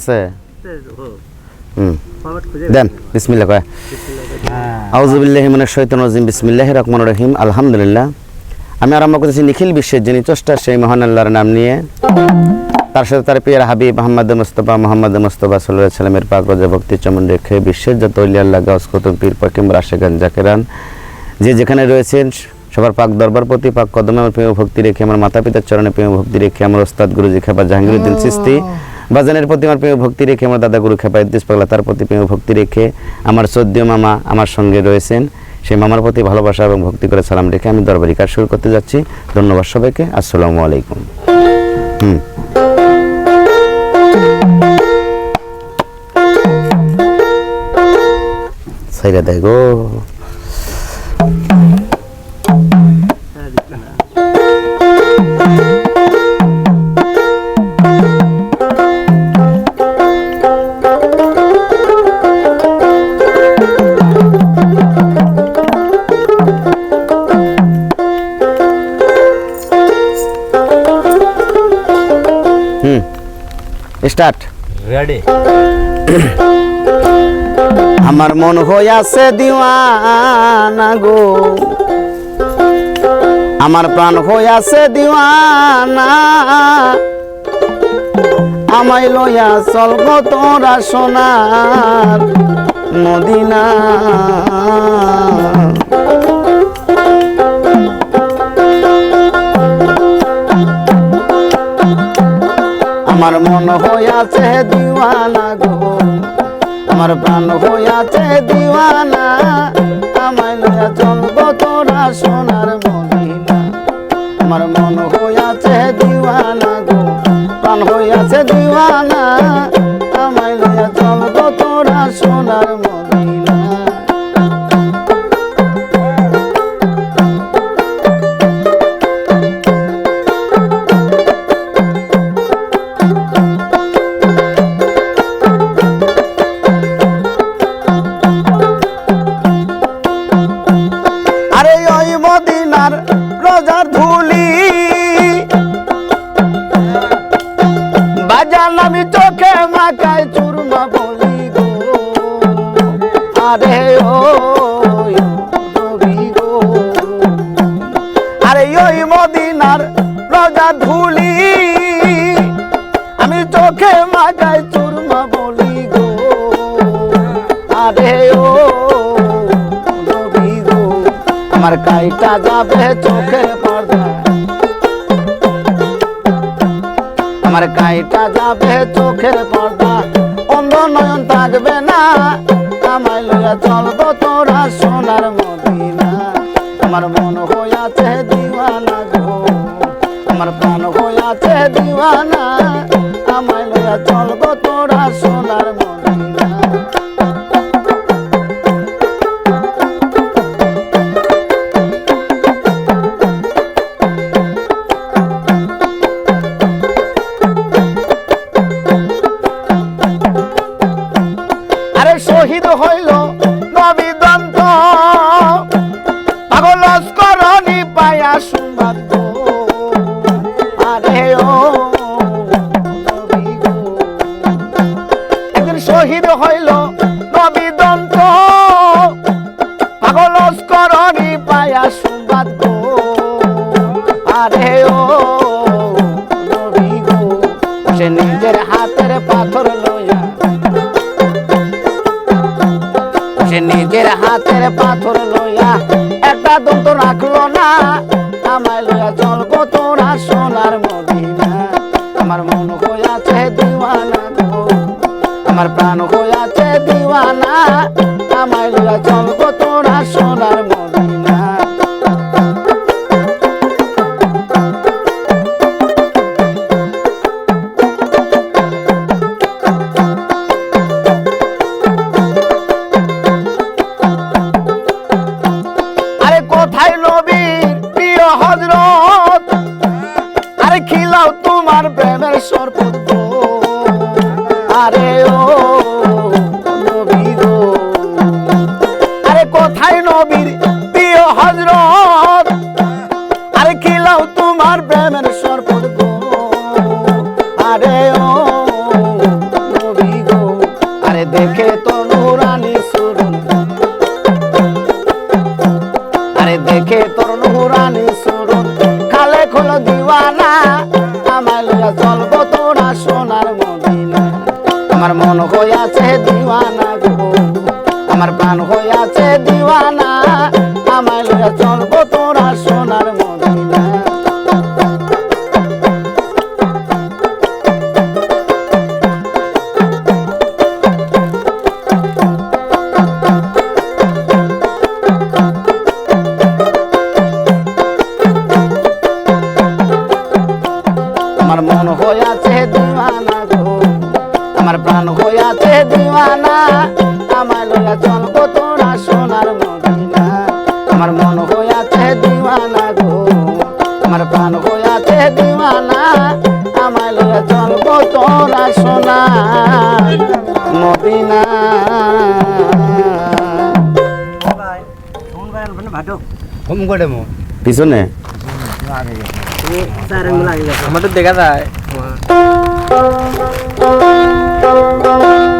আছে? দেন বিসমিল্লাহ কয়। আউজুবিল্লাহি মিনাশ শাইতানির রাজিম। বিসমিল্লাহির রহমানির রহিম। আলহামদুলিল্লাহ। আমি আরম্ভ করেছি নিখিল বিশ্বের যিনি চষ্টা সেই মহান আল্লাহর নাম নিয়ে। তার সাথে তার প্রিয় Habib Muhammad Mustafa Muhammad Mustafa সাল্লাহ সাল্লামের পাক রোজা ভক্তি চমন রেখে বিশ্বের যত আল্লাহ গাউস কুতুব পীর পাকিম রাশেগান জাকেরান যে যেখানে রয়েছেন সবার পাক দরবার প্রতি পাক কদমে আমার প্রেম ভক্তি রেখে আমার মাতা পিতার চরণে প্রেম ভক্তি রেখে আমার ওস্তাদ গুরুজি খেপা জাহাঙ্গীরউদ্দিন চিস্তি বাজানের প্রতি আমার প্রেম ভক্তি রেখে আমার দাদা গুরু খেপা ইদ্দিস পাগলা, তার প্রতি প্রেম ভক্তি রেখে আমার সদ্য মামা আমার সঙ্গে রয়েছেন। সেই মামার প্রতি ভালোবাসা এবং ভক্তি করে সালাম রেখে আমি দরবারি কাজ শুরু করতে যাচ্ছি। ধন্যবাদ সবাইকে, আসসালামু আলাইকুম। হুম। সাইরা দেয় গো। হুম স্টার্ট রেডি আমার মন হইয়াছে দিওয়ানা গো। আমার প্রাণ হইয়াছে দিওয়ানা। আমায় লইয়া চল গো তোরা সোনার। মদিনা। আমার মন হইয়াছে দিওয়ানা গো। আমার প্রাণ হইয়াছে দিওয়ানা। আমায় লইয়া চলব তোরা সোনার মদিনা। আমার মন হইয়াছে দিওয়ানা গো। প্রাণ হইয়াছে দিওয়ানা। বাজার আমি চোখে মাকায় চুরমা রোজার ধুলি, আমি চোখে মাকায় চুরমা বলি গো। আরে ও গো, আমার কাইটা যাবে চোখের পর্দা আমার কাইটা যাবে চোখের পর্দা অন্ধ নয়ন থাকবে না, আমায় লইয়া চলবো তোরা সোনার মদিনা। আমার মন হইয়াছে দিওয়ানা গো। আমার প্রাণ হইয়াছে দিওয়ানা। আমায় লইয়া চলবো হাতের পাথর লইয়া একটা দন্ত রাখল না। আমায় লইয়া চলবো তোরা সোনার মদিনা। আমার মন হইয়াছে দিওয়ানা আমার প্রাণ হইয়াছে দিওয়ানা। তোমার প্রেমের সর্বত আরে ও আরে কোথায় নবীর প্রিয় আরে খিলাও তোমার প্রেমের আরে ও আরে দেখে তো নুরানি আরে দেখে তোর নুরানি হইয়াছে দিওয়ানা গো। আমার প্রাণ হইয়াছে দিওয়ানা, আমায় লইয়া তোরা সোনার আমার মন হইয়াছে দিওয়ানা গো। আমার প্রাণ হইয়াছে দিওয়ানা। আমার লইয়া চলবো তোরা সোনার মদিনা। আমার মন হইয়াছে দিওয়ানা গো। আমার প্রাণ হইয়াছে দিওয়ানা। আমার লইয়া চলবো তোরা সোনার মদিনা। কম করে মো। পিছনে? আমাদের দেখা যায়। Thank you.